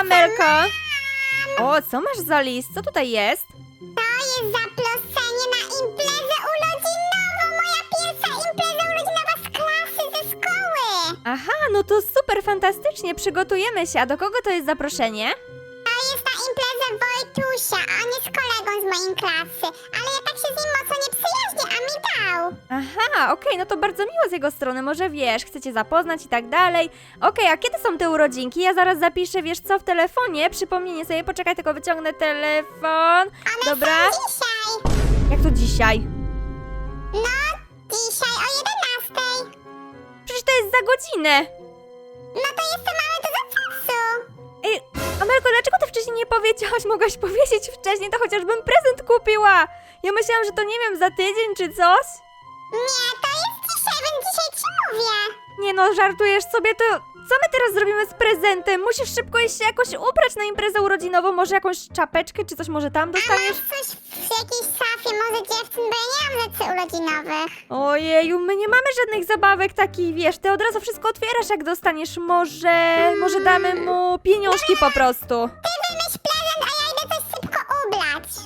Amelka? O, co masz za list? Co tutaj jest? To jest zaproszenie na imprezę urodzinową. Moja pierwsza impreza urodzinowa z klasy, ze szkoły. Aha, no to super, fantastycznie, przygotujemy się. A do kogo to jest zaproszenie? To jest na imprezę Wojtusia, nie z kolegą z mojej klasy. Ale ja tak się z nim Aha, okej, no to bardzo miło z jego strony, może wiesz, chcecie zapoznać i tak dalej. Okej, a kiedy są te urodzinki? Ja zaraz zapiszę, wiesz co, w telefonie, przypomnienie sobie, poczekaj, tylko wyciągnę telefon. One Dobra, są dzisiaj. jak to dzisiaj? No, dzisiaj o 11. Przecież to jest za godzinę. No to jeszcze mamy dużo czasu. Ej, Amelko, dlaczego ty wcześniej nie powiedziałaś? Mogłaś powiedzieć wcześniej, to chociażbym prezent kupiła. Ja myślałam, że to nie wiem, za tydzień czy coś. Nie, to jest dzisiaj, więc dzisiaj ci mówię. Nie no, żartujesz sobie, to co my teraz zrobimy z prezentem? Musisz szybko iść się jakoś ubrać na imprezę urodzinową, może jakąś czapeczkę czy coś może tam A dostaniesz? masz coś w jakiejś szafie, może dziewczyn, bo ja nie mam rzeczy urodzinowych. Ojeju, my nie mamy żadnych zabawek takich, wiesz, ty od razu wszystko otwierasz jak dostaniesz, może, może damy mu pieniążki po prostu. Ty wymyśl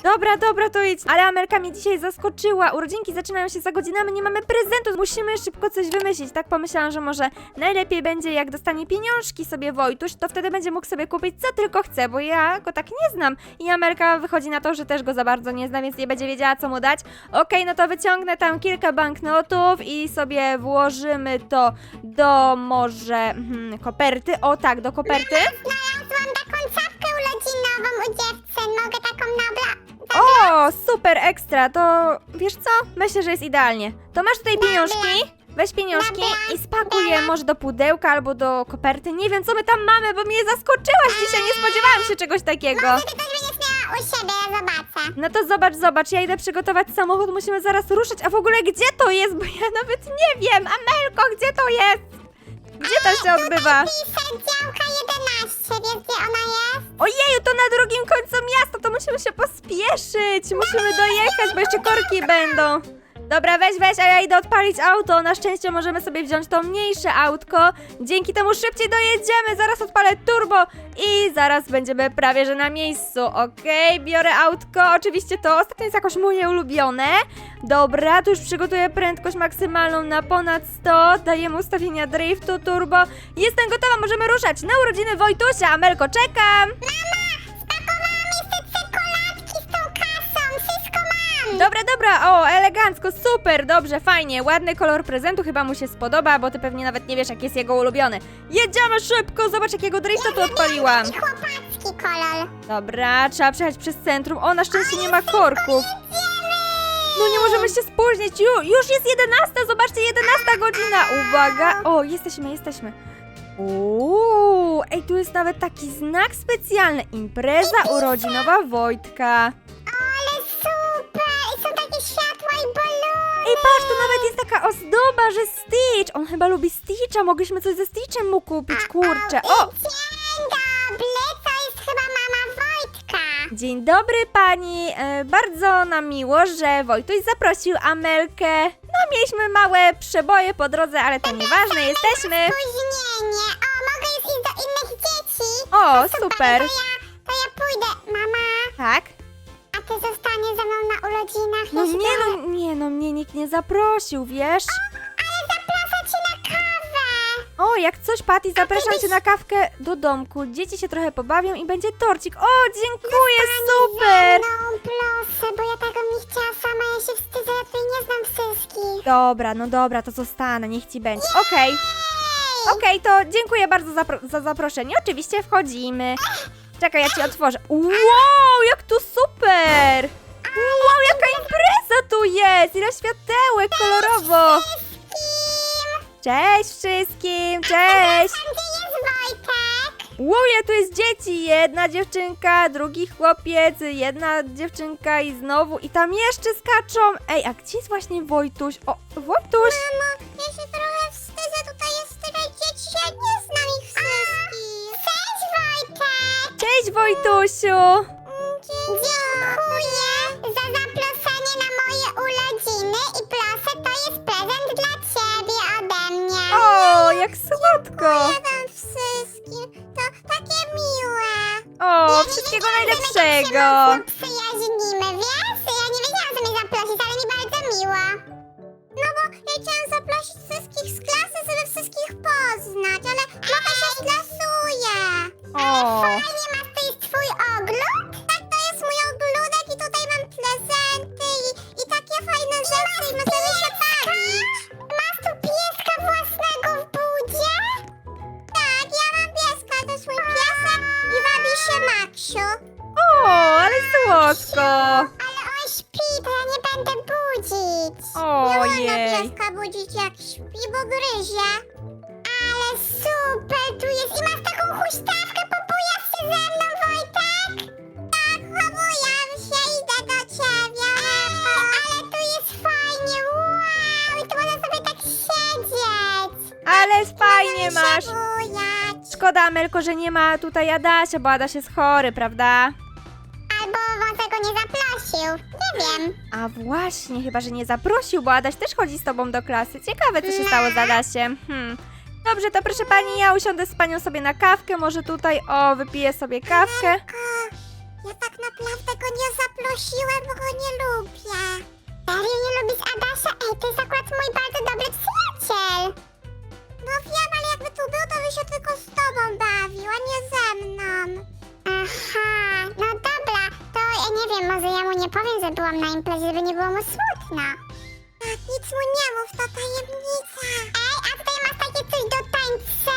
Dobra, dobra, to idź. Ale Amelka mnie dzisiaj zaskoczyła. Urodzinki zaczynają się za godzinę, my nie mamy prezentu. Musimy szybko coś wymyślić. Tak pomyślałam, że może najlepiej będzie, jak dostanie pieniążki sobie Wojtuś, to wtedy będzie mógł sobie kupić co tylko chce, bo ja go tak nie znam. I Amelka wychodzi na to, że też go za bardzo nie zna, więc nie będzie wiedziała, co mu dać. Okej, no to wyciągnę tam kilka banknotów i sobie włożymy to do może hmm, koperty. O tak, do koperty. Znalazłam taką czapkę urodzinową u dziewczyn, mogę taką nabla... O, super, ekstra, to wiesz co? Myślę, że jest idealnie. To masz tutaj pieniążki? Weź pieniążki i spakuj je może do pudełka albo do koperty. Nie wiem, co my tam mamy, bo mnie zaskoczyłaś dzisiaj, nie spodziewałam się czegoś takiego. Może ty też będziesz miała u siebie, ja zobaczę. No to zobacz, zobacz, ja idę przygotować samochód, musimy zaraz ruszyć, a w ogóle gdzie to jest? Bo ja nawet nie wiem, Amelko, gdzie to jest? Gdzie to się odbywa? Piszę działka 11, wiesz gdzie ona jest? Ojeju, to na drugim końcu miasta, to musimy się pospieszyć. Musimy dojechać, bo jeszcze korki będą. Dobra, weź, weź, a ja idę odpalić auto. Na szczęście możemy sobie wziąć to mniejsze autko. Dzięki temu szybciej dojedziemy. Zaraz odpalę turbo i zaraz będziemy prawie że na miejscu. Okej, biorę autko. Oczywiście to ostatnio jest jakoś moje ulubione. Dobra, tu już przygotuję prędkość maksymalną na ponad 100. Dajemy ustawienia driftu, turbo. Jestem gotowa, możemy ruszać na urodziny Wojtusia. Amelko, czekam. Spakowałam Dobra, dobra, o, elegancko, super, dobrze, fajnie, ładny kolor prezentu, chyba mu się spodoba, bo ty pewnie nawet nie wiesz, jaki jest jego ulubiony. Jedziemy szybko, zobacz, jakiego drifta tu odpaliłam. Chłopacki kolor. Dobra, trzeba przejechać przez centrum, o, na szczęście nie ma korków. No nie możemy się spóźnić, Ju, już jest 11, zobaczcie, 11 godzina, uwaga, o, jesteśmy, jesteśmy. Uuu, ej, tu jest nawet taki znak specjalny, impreza urodzinowa Wojtka. Patrz, tu nawet jest taka ozdoba, że Stitch! On chyba lubi Stitcha, mogliśmy coś ze Stitchem mu kupić, kurczę. O! Dzień dobry, to jest chyba mama Wojtka. Dzień dobry pani, e, bardzo nam miło, że Wojtuś zaprosił Amelkę. No, mieliśmy małe przeboje po drodze, ale to nieważne, jesteśmy. Spóźnienie. O, mogę już iść do innych dzieci. O, To super. To ja, to ja pójdę. Mama, Tak? A ty zostaniesz ze mną na urodzinach? No nie trochę- no, nie no, mnie nikt nie zaprosił, wiesz? Ale zapraszam cię na kawę. O, jak coś, Patty, zapraszam cię na kawkę do domku. Dzieci się trochę pobawią i będzie torcik. O, dziękuję, super! No, proszę, bo ja tego nie chciała sama, ja się wstydzę, ja tutaj nie znam wszystkich. Dobra, no dobra, to zostanę, niech ci będzie. Okej. Ej! Okej, to dziękuję bardzo za, za zaproszenie. Oczywiście wchodzimy. Czekaj, ja ci otworzę. Wow, jak tu super! Wow, jaka impreza tu jest! Ile światełek kolorowo! Cześć wszystkim, cześć! Wow, ile tu jest dzieci! Jedna dziewczynka, drugi chłopiec, jedna dziewczynka i znowu i tam jeszcze skaczą. Ej, a gdzie jest właśnie Wojtuś? O, Wojtuś! Mamo, ja się trochę wstydzę, tutaj Wojtusiu! Dziękuję za zaproszenie na moje urodziny i proszę, to jest prezent dla ciebie ode mnie. O, jak słodko! Dziękuję wam wszystkim, to takie miłe. O, wszystkiego najlepszego! Szkoda, Amelko, że nie ma tutaj Adasia, bo Adaś jest chory, prawda? Albo Wąsek go nie zaprosił, nie wiem. A właśnie, chyba, że nie zaprosił, bo Adaś też chodzi z tobą do klasy. Ciekawe, co się stało z Adasiem. Hmm. Dobrze, to proszę pani, ja usiądę z panią sobie na kawkę, może tutaj, o, wypiję sobie kawkę. Tylko ja tak naprawdę go nie zaprosiłem, bo go nie lubię. Serio nie lubisz Adasia? Ej, to jest akurat mój bardzo dobry przyjaciel. No wiem, ale tu był, to by się tylko z tobą bawił, a nie ze mną. Aha, no dobra, to ja nie wiem, może ja mu nie powiem, że byłam na imprezie, żeby nie było mu smutno. Tak, nic mu nie mów, to tajemnica. Ej, a tutaj masz takie coś do tańczenia?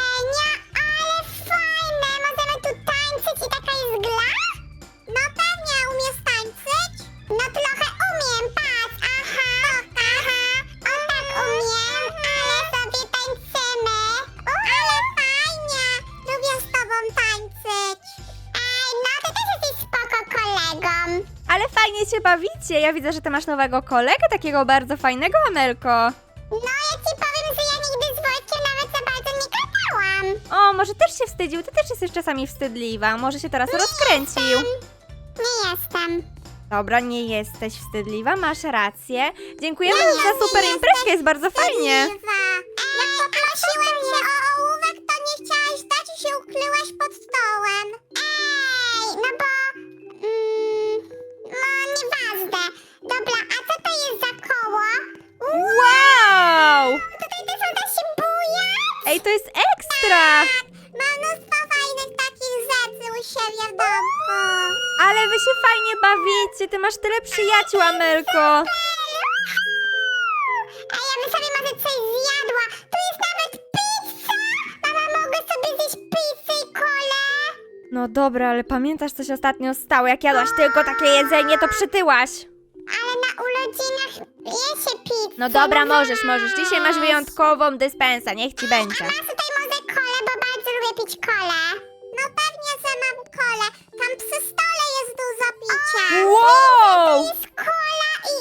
Ja widzę, że ty masz nowego kolegę, takiego bardzo fajnego, Amelko. No ja ci powiem, że ja nigdy z Wojtkiem nawet za bardzo nie gadałam. O, może też się wstydził, ty też jesteś czasami wstydliwa. Może się teraz rozkręcił. Nie jestem. Dobra, nie jesteś wstydliwa, masz rację. Dziękujemy Nie, ja za super nie imprezkę, jest bardzo fajnie. Wstydliwa. Jak poprosiłem cię o ołówek, to nie chciałaś dać i się ukryłaś pod stołem. Ej, to jest ekstra! Mam mnóstwo fajnych takich rzeczy u siebie w domku. Ale wy się fajnie bawicie, ty masz tyle przyjaciół, Amelko. A ja bym sobie może coś zjadła. Tu jest nawet pizza! Mama, mogę sobie zjeść pizzę i kolę? No dobra, ale pamiętasz, co się ostatnio stało? Jak jadłaś tylko takie jedzenie, to przytyłaś. Ale na urodzinach je. No dobra, możesz, możesz. Dzisiaj masz wyjątkową dyspensę, niech ci będzie. Masz tutaj może kolę, bo bardzo lubię pić kolę. No pewnie, że mam kolę. Tam przy stole jest dużo picia. Wow! To jest kola i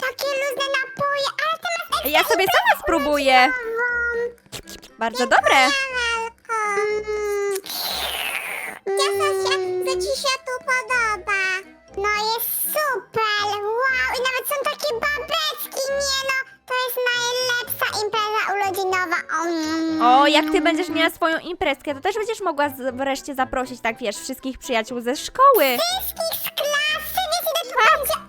takie luźne napoje, ale ty masz ekstra Ja sobie sama spróbuję. urodzinową. Bardzo dobre. Amelko. Cieszę się, że ci się tu O, jak ty będziesz miała swoją imprezkę, to też będziesz mogła z- wreszcie zaprosić, tak wiesz, wszystkich przyjaciół ze szkoły. Wszystkich z klasy, wiesz ile tu będzie osób?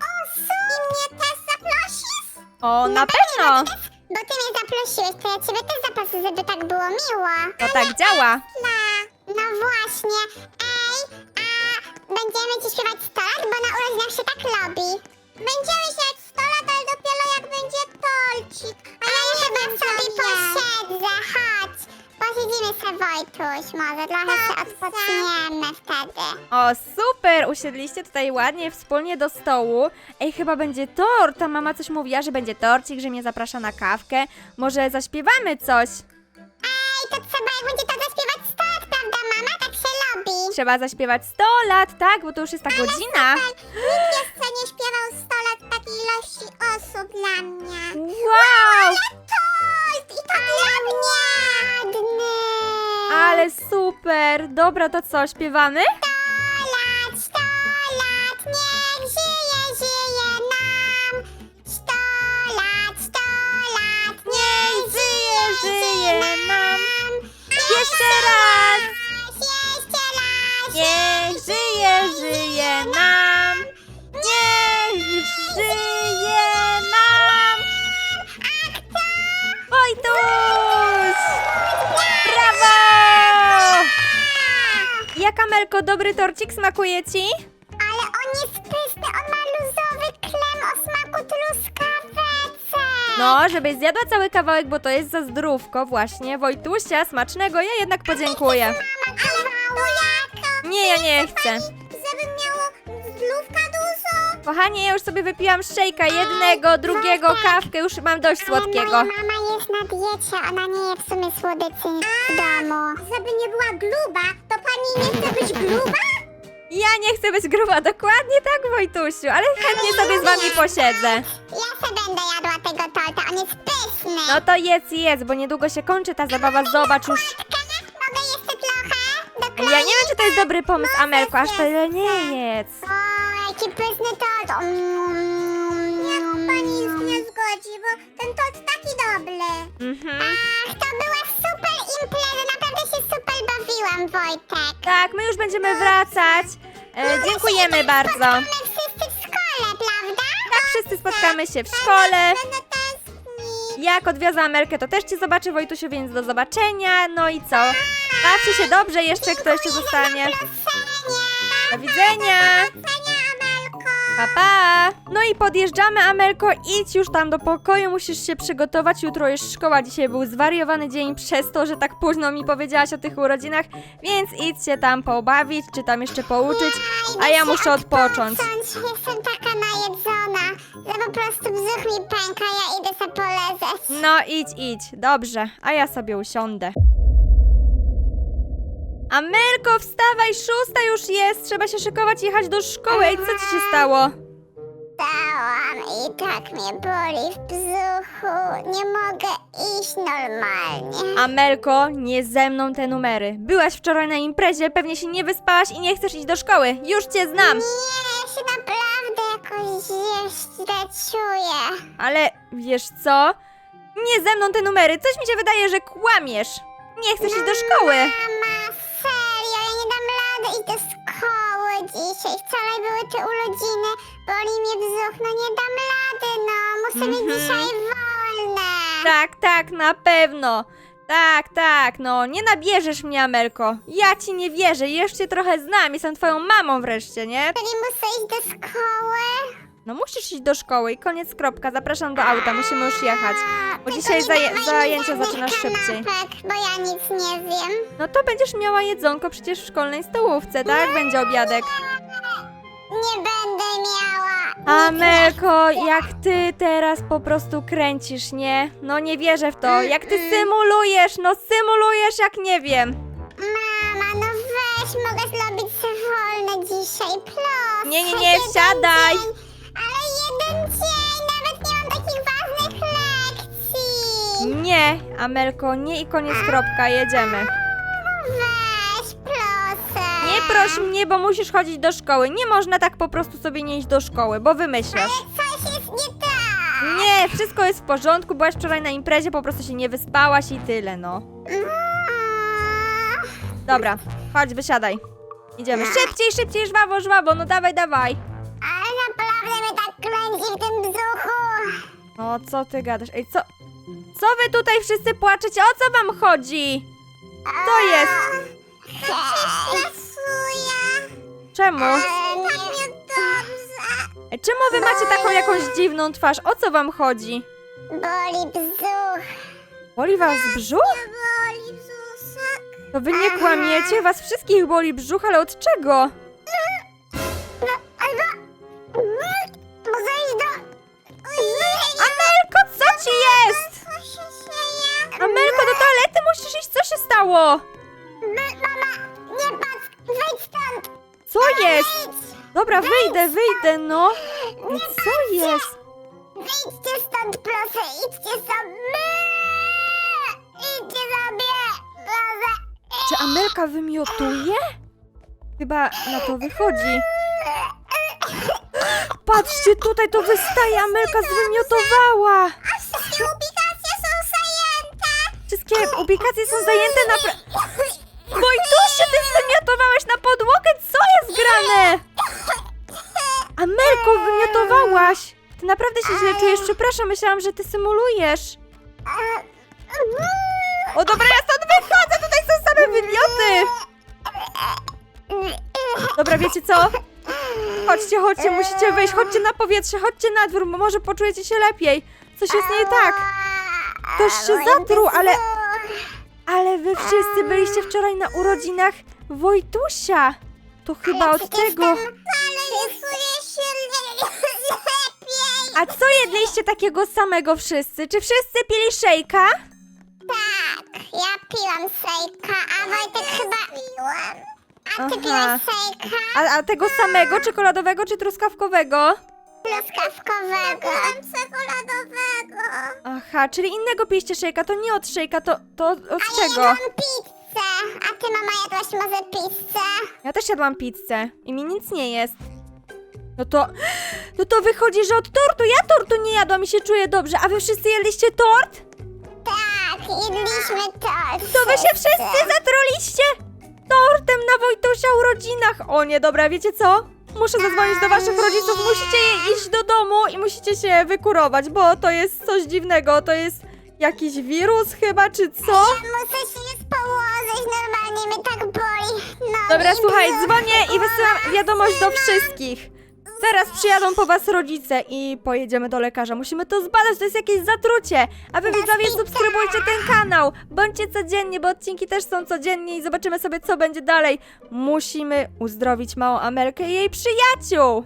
I mnie też zaprosisz? O, na pewno. Bo ty mnie zaprosiłeś, to ja ciebie też zaproszę, żeby tak było miło. To tak działa. No, no właśnie. Ej, a będziemy ci śpiewać 100 lat, bo na urodzinach się tak robi. Będziemy śpiewać 100 lat, ale dopiero jak będzie torcik. Chyba sobie posiedzę, chodź. Posiedzimy se Wojtuś, może trochę się odpoczniemy wtedy. O, super! Usiedliście tutaj ładnie, wspólnie do stołu. Ej, chyba będzie tort. Ta mama coś mówiła, że będzie torcik, że mnie zaprasza na kawkę. Może zaśpiewamy coś? Ej, to trzeba jak będzie to zaśpiewać 100 lat, prawda mama? Tak się robi. Trzeba zaśpiewać 100 lat, tak? Bo to już jest ta godzina. Nikt jeszcze nie śpiewał 100 lat takiej ilości osób dla mnie. Wow! Tort! Ładny! Ale super! Dobra, to co, śpiewamy? 100 lat, 100 lat, niech żyje, żyje nam! 100 lat, 100 lat, niech żyje, żyje nam! Jeszcze raz! Amelko, dobry torcik smakuje ci? Ale on jest pyszny, on ma luzowy klem o smaku truskawece. No, żebyś zjadła cały kawałek, bo to jest za zdrówko właśnie. Wojtusia, smacznego, ja jednak podziękuję. Mama, jaka? Nie, ja nie chcę. Żeby miało zdrówka dużo. Kochanie, ja już sobie wypiłam szejka jednego, drugiego, kawkę, już mam dość słodkiego. Ale moja mama jest na diecie, ona nie je w sumie słodyczy w domu. Żeby nie była gruba, pani nie chce być gruba? Ja nie chcę być gruba, dokładnie tak, Wojtusiu, ale chętnie sobie z wami posiedzę. Ja se będę jadła tego torta, on jest pyszny. No to jedz, jedz, bo niedługo się kończy ta zabawa, zobacz już. Mogę jeszcze trochę? Do Ja nie wiem, czy to jest dobry pomysł, Amelko, aż tyle nie jedz. O, jaki pyszny tort. Mm. Jak pani już nie zgodzi, bo ten tort taki dobry. Mhm. Ach, to była Wojtek. Tak, my już będziemy wracać. E, dziękujemy bardzo. Spotkamy wszyscy w szkole, prawda? Tak, wszyscy spotkamy się w szkole. Jak odwiozę Amelkę, to też cię zobaczy, Wojtusiu, więc do zobaczenia. No i co? Bawcie się dobrze jeszcze, kto jeszcze zostanie. Do widzenia. Amelko. Pa, pa! No i podjeżdżamy, Amelko, idź już tam do pokoju, musisz się przygotować, jutro jest szkoła, dzisiaj był zwariowany dzień przez to, że tak późno mi powiedziałaś o tych urodzinach, więc idź się tam pobawić, czy tam jeszcze pouczyć, a ja muszę odpocząć. Odpocząć. Jestem taka najedzona, że po prostu brzuch mi pęka, ja idę sobie polezeć. No idź, idź, dobrze, a ja sobie usiądę. Amelko, wstawaj, szósta już jest, trzeba się szykować i jechać do szkoły, Ej, co ci się stało? Wstałam i tak mnie boli w brzuchu. Nie mogę iść normalnie. Amelko, nie ze mną te numery. Byłaś wczoraj na imprezie, pewnie się nie wyspałaś i nie chcesz iść do szkoły. Już cię znam. Nie, ja się naprawdę jakoś źle czuję. Ale wiesz co? Nie ze mną te numery. Coś mi się wydaje, że kłamiesz. Nie chcesz iść do szkoły. Mama, serio, ja nie dam rady iść do szkoły dzisiaj. Wczoraj były te urodziny, boli mnie brzuch, no nie dam rady, no. Muszę mieć Mhm. dzisiaj wolne. Tak, tak, na pewno. Tak, tak, no nie nabierzesz mnie, Amelko. Ja ci nie wierzę, jeszcze trochę znam, jestem twoją mamą wreszcie, nie? Czyli muszę iść do szkoły? No musisz iść do szkoły i koniec, kropka. Zapraszam do auta, musimy już jechać. Bo Tylko dzisiaj nie zaje- dawaj mi zajęcia żadnych zaczynasz szybciej. kanapek, bo ja nic nie wiem. No to będziesz miała jedzonko przecież w szkolnej stołówce, tak? Będzie obiadek. Nie będę miała. Amelko, jak ty teraz po prostu kręcisz, nie? No nie wierzę w to. Jak ty symulujesz, no symulujesz jak nie wiem. Mama, no weź, mogę zrobić sobie wolne dzisiaj, proszę. Nie, nie, nie, jeden wsiadaj. Dzień, Nie, Amelko, nie i koniec, kropka, jedziemy. Weź, proszę. Nie proś mnie, bo musisz chodzić do szkoły. Nie można tak po prostu sobie nie iść do szkoły, bo wymyślasz. Coś jest nie tak. Nie, wszystko jest w porządku, byłaś wczoraj na imprezie, po prostu się nie wyspałaś i tyle, no. Mm. Dobra, chodź, wysiadaj. Idziemy. Szybciej, szybciej, żwawo, żwawo, no dawaj, dawaj. Ale naprawdę mnie tak kręci w tym brzuchu. No, co ty gadasz? Ej, co? Co wy tutaj wszyscy płaczecie? O co wam chodzi? Co jest? Czemu? Ale tak dobrze. Ej, czemu wy macie taką jakąś dziwną twarz? O co wam chodzi? Boli brzuch. Boli was brzuch? Boli brzuszek. To wy nie kłamiecie? Was wszystkich boli brzuch, ale od czego? Się stało? Mama, nie patrz, wyjdź stąd. Co jest? Wyjdź. Dobra, wyjdę, wyjdę, no. Ej, co jest? Wyjdźcie stąd, proszę, idźcie sobie. Idźcie sobie, proszę. Czy Amelka wymiotuje? Chyba na to wychodzi. Patrzcie, tutaj to wystaje, Amelka zwymiotowała. Wszystkie ubikacje są zajęte na... Pra- Wojtusie, ty zwymiotowałeś na podłogę, co jest grane? Amelko, wymiotowałaś. Ty naprawdę się źle czujesz, przepraszam, myślałam, że ty symulujesz. O dobra, ja stąd wychodzę, tutaj są same wymioty. Chodźcie, chodźcie, musicie wyjść, chodźcie na powietrze, chodźcie na dwór, bo może poczujecie się lepiej. Coś jest nie tak. Ktoś się zatruł, ale-. Ale wy wszyscy byliście wczoraj na urodzinach Wojtusia. To chyba od tego. Ale nie czuję się le- lepiej. A co jedliście takiego samego wszyscy? Czy wszyscy pili szejka? Tak, ja piłam sejka, a Wojtek chyba... Piłam. A ty Aha. piłeś sejka? A, a tego samego, czekoladowego czy truskawkowego? Truskawkowego. Piłam czekoladowego. Aha, czyli innego piliście szejka, to nie od szejka, to, to od A ja czego? jadłam pizzę. A ty, mama, jadłaś może pizzę? Ja też jadłam pizzę i mi nic nie jest. No to, no to wychodzi, że od tortu. Ja tortu nie jadłam i się czuję dobrze, a wy wszyscy jedliście tort? Tak, jedliśmy tort. To wy się wszyscy zatruliście tortem na Wojtusia urodzinach. O nie, dobra, wiecie co? Muszę zadzwonić do waszych rodziców, musicie je iść do domu i musicie się wykurować, bo to jest coś dziwnego, to jest jakiś wirus chyba, czy co? Muszę się już położyć, normalnie mnie tak boli. No, Dobra, słuchaj, dzwonię i wysyłam wiadomość do wszystkich. Zaraz przyjadą po was rodzice i pojedziemy do lekarza. Musimy to zbadać, to jest jakieś zatrucie. A wy widzowie subskrybujcie ten kanał. Bądźcie codziennie, bo odcinki też są codziennie i zobaczymy sobie co będzie dalej. Musimy uzdrowić małą Amelkę i jej przyjaciół.